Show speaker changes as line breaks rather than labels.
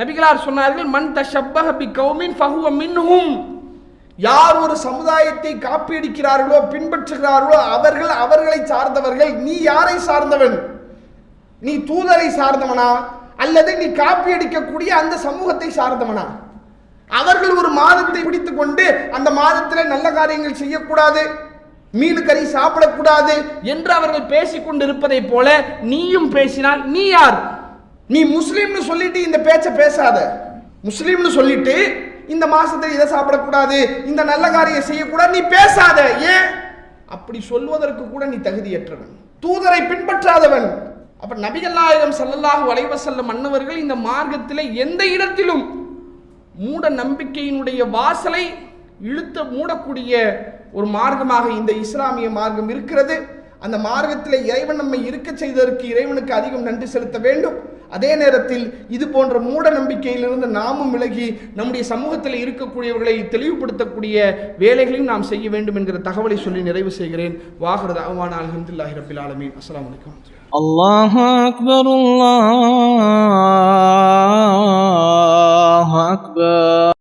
நபிகளார் சொன்னார்கள் மன் தஷப்பஹ பி கௌமின் ஃபஹுவ மின்ஹும். யார் ஒரு சமுதாயத்தை காப்பியடிக்கிறார்களோ பின்பற்றுகிறார்களோ அவர்கள் அவர்களை சார்ந்தவர்கள். நீ யாரை சார்ந்தவன்? நீ தூதரை சார்ந்தவனா? அல்லது நீ காப்பியடிக்கக்கூடிய அந்த சமூகத்தை சார்ந்தவனா? அவர்கள் ஒரு மாதத்தை பிடித்து கொண்டு அந்த மாதத்தில் நல்ல காரியங்கள் செய்யக்கூடாது மீன் கறி சாப்பிடக்கூடாது என்று அவர்கள் பேசிக்கொண்டு கொண்டிருப்பதை போல நீயும் பேசினால் நீ யார்? நீ முஸ்லீம்னு சொல்லிட்டு இந்த பேச்சை பேசாத. முஸ்லீம்னு சொல்லிட்டு இந்த மாசத்தில் இதை சாப்பிடக்கூடாது இந்த நல்ல காரியம் செய்யக்கூடாது நீ பேசாத. ஏன்? அப்படி சொல்வதற்கு கூட நீ தகுதியற்றவன். தூதரை பின்பற்றாதவன். அப்ப நபிகள் நாயகம் ஸல்லல்லாஹு அலைஹி மன்னவர்கள் இந்த மார்க்கத்தில் எந்த இடத்திலும் மூட நம்பிக்கையினுடைய வாசலை இழுத்து மூடக்கூடிய ஒரு மார்க்கமாக இந்த இஸ்லாமிய மார்க்கம் இருக்கிறது. அந்த மார்க்கத்தில் இறைவன் நம்மை இருக்க செய்ததற்கு இறைவனுக்கு அதிகம் நன்றி செலுத்த வேண்டும். அதே நேரத்தில் இது போன்ற மூட நம்பிக்கையிலிருந்து நாமும் விலகி நம்முடைய சமூகத்தில் இருக்கக்கூடியவர்களை தெளிவுபடுத்தக்கூடிய வேலைகளையும் நாம் செய்ய வேண்டும் என்கிற தகவலை சொல்லி நிறைவு செய்கிறேன். வாகிறது அவான் அலமதுல்லாஹி ரபில் ஆலமீன். அஸ்லாம் வலைக்கம்
அல்லாஹ் அக்பர் அல்லாஹ் அக்பர்